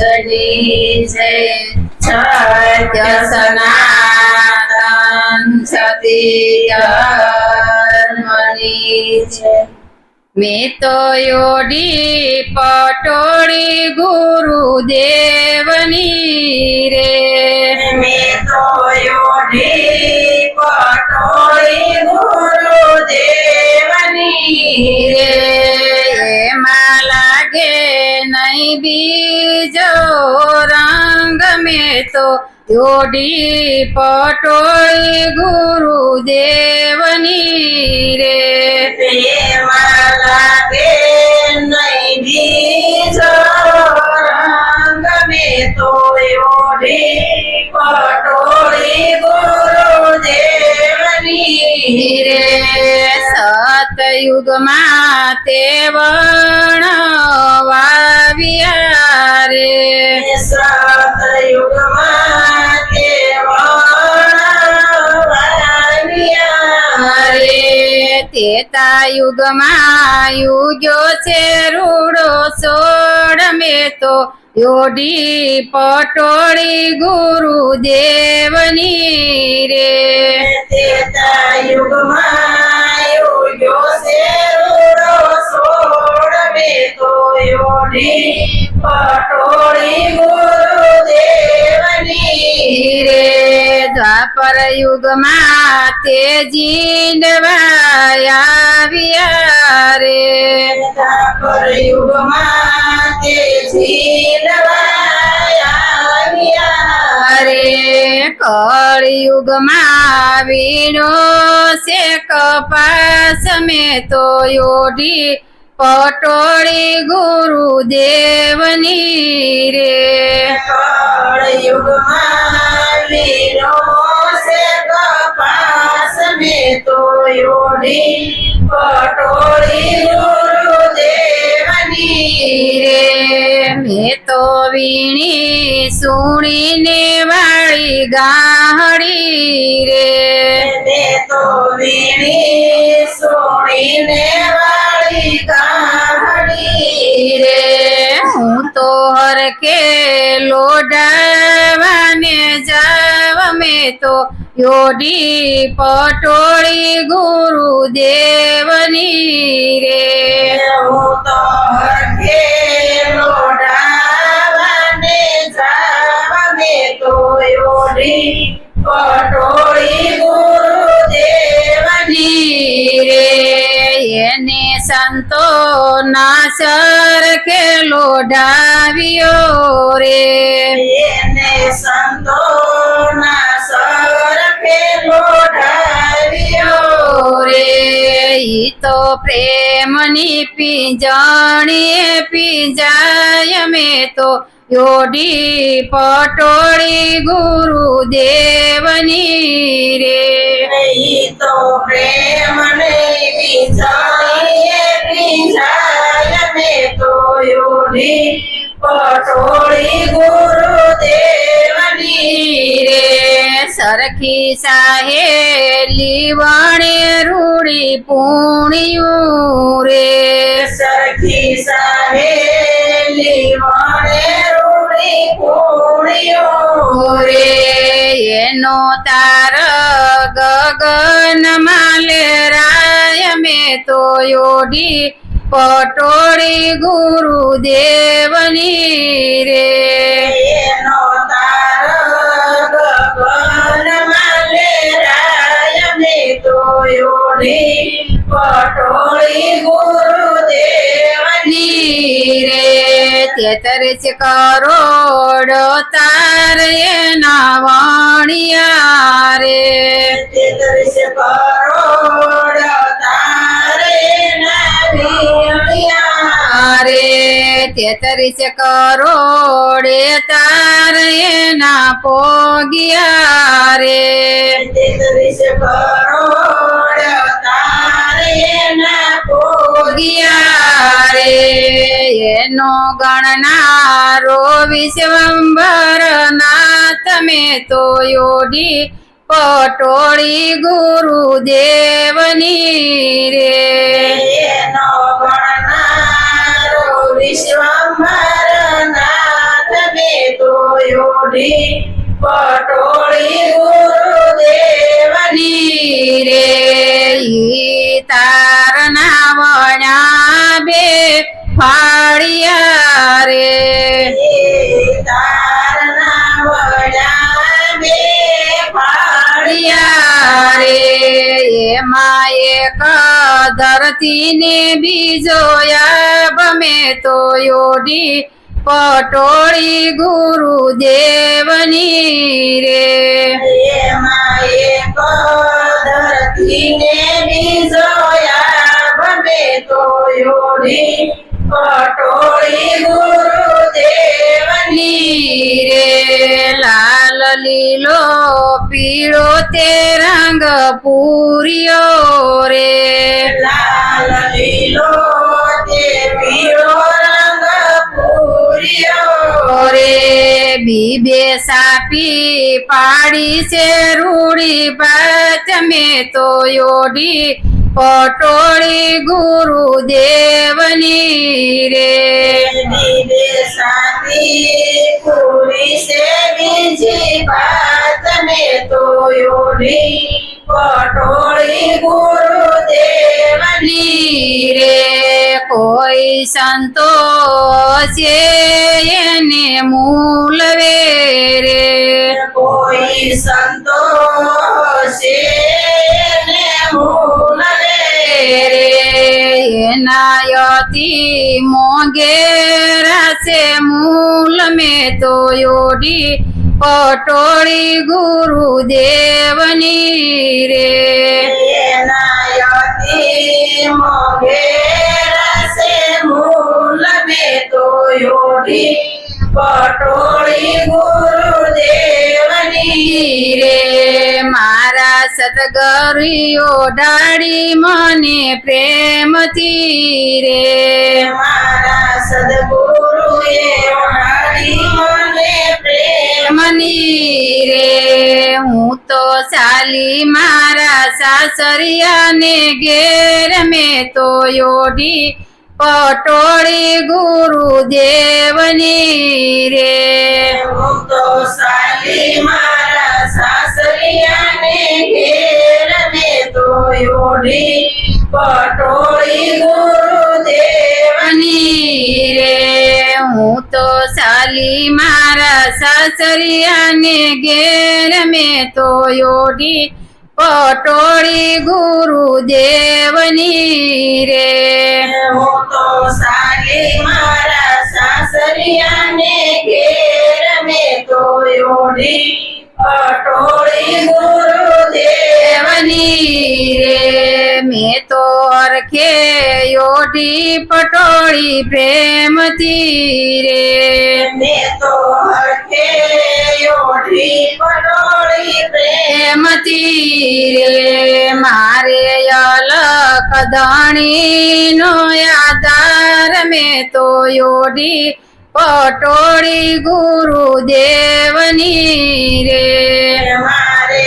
મહારાજની જય સત્ય સનાતન સત્ય મેં તો યોડી પટોળી ગુરુદેવની રે. મેં તો યોડી પટોળી ગુરુદેવની બીજો રંગ મેં તો જોડી પટોળી ગુરુદેવની રે. લાગે સતયુગમાં તે વાવ્યા રે. તેતા યુગમાં યુગ્યો છે રૂડો સોડ મેં તો યોડી પટોળી ગુરુદેવની રે. તેતા યુગમાં રે દ્વાપર યુગમાં તે જીંડવાયા રે પર યુગમાં તે જીંડવાયા અરે કળયુગમાં વીણો છે કપાસ મેં તો યોઢી પટોળી ગુરુદેવની રે. કળયુગમાં છે કપાસ મેં તો યોઢી પટોળી ગુરુદેવની રે. મેં તો વીણી સુણીને ગાહડી રે. ને તો વીણી સોણીને વાળી કાહડી રે. હું તો હરકે લોડાવાને જાવ મેં તો યોડી પટોળી ગુરુદેવની રે. હું તો હરખે લોડાવાને જાવને તો યોડી પટોળી ગુરુદેવની રે. એને સંતો ના સર કે લોઢાવ્યો રે. એને સંતોના સરખે લોઢાવ્યો રે. ઈ તો પ્રેમની પીંજણીએ પીંજાય મેં તો યોડી પટોળી ગુરુદેવની રે. તો પ્રેમને વિચારીએ વિચાય મે તો યોડી પટોળી ગુરુદેવની રે. સરખી સાહેલી વણે રૂડી પૂણ્યું રે. સરખી સાહેલી વણે રે? એનો તાર ગગન માલે રાય મેં તો યોડી પટોળી ગુરુદેવની રે. એનો તાર ગગન માલે રાય મે તો યોડી પટોળી ગુરુદેવની રે તેતરીસ કરોડ તાર એના વાણિયા રે. તેત્રીસ કરોડ તેતરીસ કરોડે તાર એના પોગિયા રે. તેત્રીસ કરોડે તાર ના પોગિયા રે. એનો ગણનારો વિશ્વંભર ના તમે તો યોડી પટોળી ગુરુદેવની રે. એનો ગણનારો વિશ્વંભર નાથ યોડી પટોળી ગુરુદેવની રે તારના વણા બે ફાળિયા રે તારના વડા બે તો યોડી પટોળી ગુરુદેવની રે. એમાં એક ધરતીને બીજોયા યાબને તો યોડી પટોળી ગુરુદેવની રે. લાલ લીલો પીળો તે રંગ પૂર્યો રે. લાલ લીલો પૂર્યો રે બીબે સાપી પાડી છે રૂડી પાત મેં તો યોડી પટોળી ગુરુદેવની રે. બીબે સાપી પૂરી છે બીજી પાત ને તો યોડી પટોળી ગુરુદેવની રે. કોઈ સંતો છે એને મૂલવે રે કોઈ સંતો છે ને મૂલવે રે એનાયતી મોગેરા છે મૂલ મેં તો યોડી પટોળી ગુરુદેવની રે. એનાયતી મોગેરા યોડી પટોળી ગુરુદેવની રે. મારા સતગરીઓ ડાળી મને પ્રેમથી રે. મારા સદગુરુએ ઓઢાડી મને પ્રેમ રે. હું તો ચાલી મારા સાસરિયાને ઘેર મેં તો યોડી પટોળી ગુરુદેવની રે. હું તો સાલી મારા સાસરિયાને ઘેર ને તો યોડી પટોળી ગુરુદેવની ની રે. હું તો સાલી મારા સાસરિયાને ઘેર મેં તો યોડી પટોળી ગુરુદેવની રે. હું તો સાલી મારા સાસરિયાને ઘેર મે તો યોડી પટોળી ગુરુદેવની દેવની રે. મેં તો અરખે યોટી પટોળી પ્રેમથી રે. મેં તો અરખે યોટી પટોળી પ્રેમ પ્રેમથી રે. મારે અલક ધણીનો આધાર મેં તો યોડી પટોળી ગુરુદેવની રે. મારે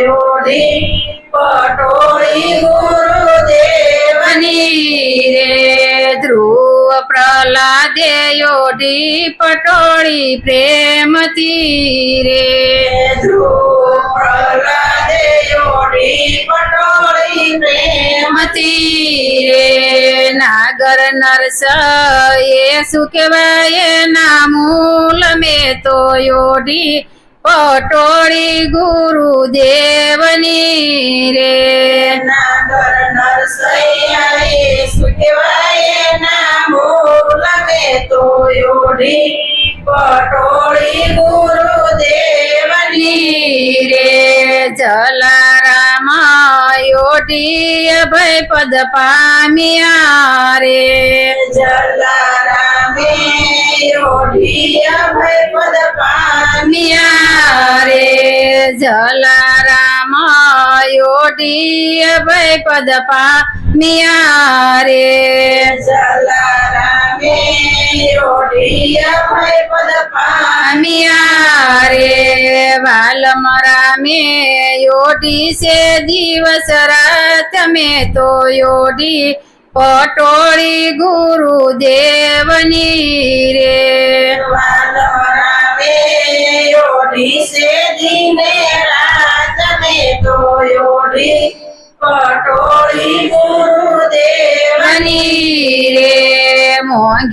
યોઢી પટોળી ધ્રુવ પ્રહલાદે યોડી પટોળી પ્રેમથી રે. ધ્રુવ પ્રહલાદે યોઢી પટોળી પ્રેમ રે. નાગર નરસ એ શું કહેવાય ના યોડી પટોળી ગુરુદેવની રે. નાગર નરસૈયાએ ના મે તો યોઢી પટોળી ગુરુદેવની રે. જલારામ યોડી અભય પદ પામ્યા રે. જલારામે યોઢી અભય પદ પામ્યા રે જલારામ યોડી અભય પદ પામ્યા રે જલારામે યોઢી અભય પદ પામ્યા રે વાલમ રામે દિવસ રાત મેં તો યોડી પટોળી ગુરુદેવની રે. વાલરામે સે દિને રાત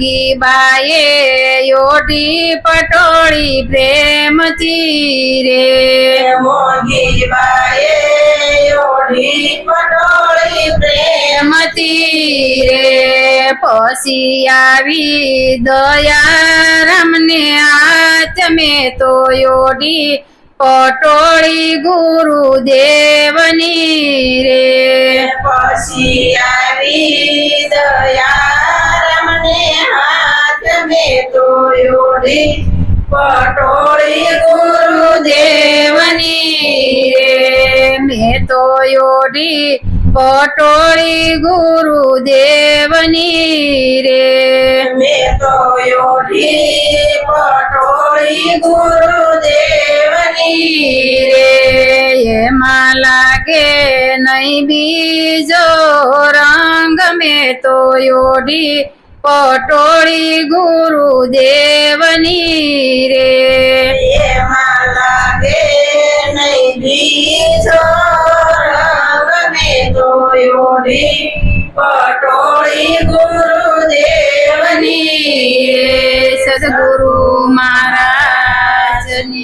મોંઘી બાએ યોઢી પટોળી પ્રેમથી રે. મોગી બાએ ઓઢી પટોળી પ્રેમ પ્રેમથી રે. પછી આવી દયારામને આચમે તો યોડી પટોળી ગુરુદેવની રે. પછી આવી દયારમને હાથ મે તો પટોળી ગુરુદેવની દેવની રે. મેં તો યોડી પટોળી ગુરુદેવની રે. મેં તો ઓઢી પટોળી ગુરુદેવની રે. એમાં લાગે નહીં બીજો રંગ મેં તો યોઢી પટોળી ગુરુદેવની રે. એમાં લાગે નહીં બીજો ધોયોડી પટોળી ગુરુદેવની. સદગુરુ મહારાજની.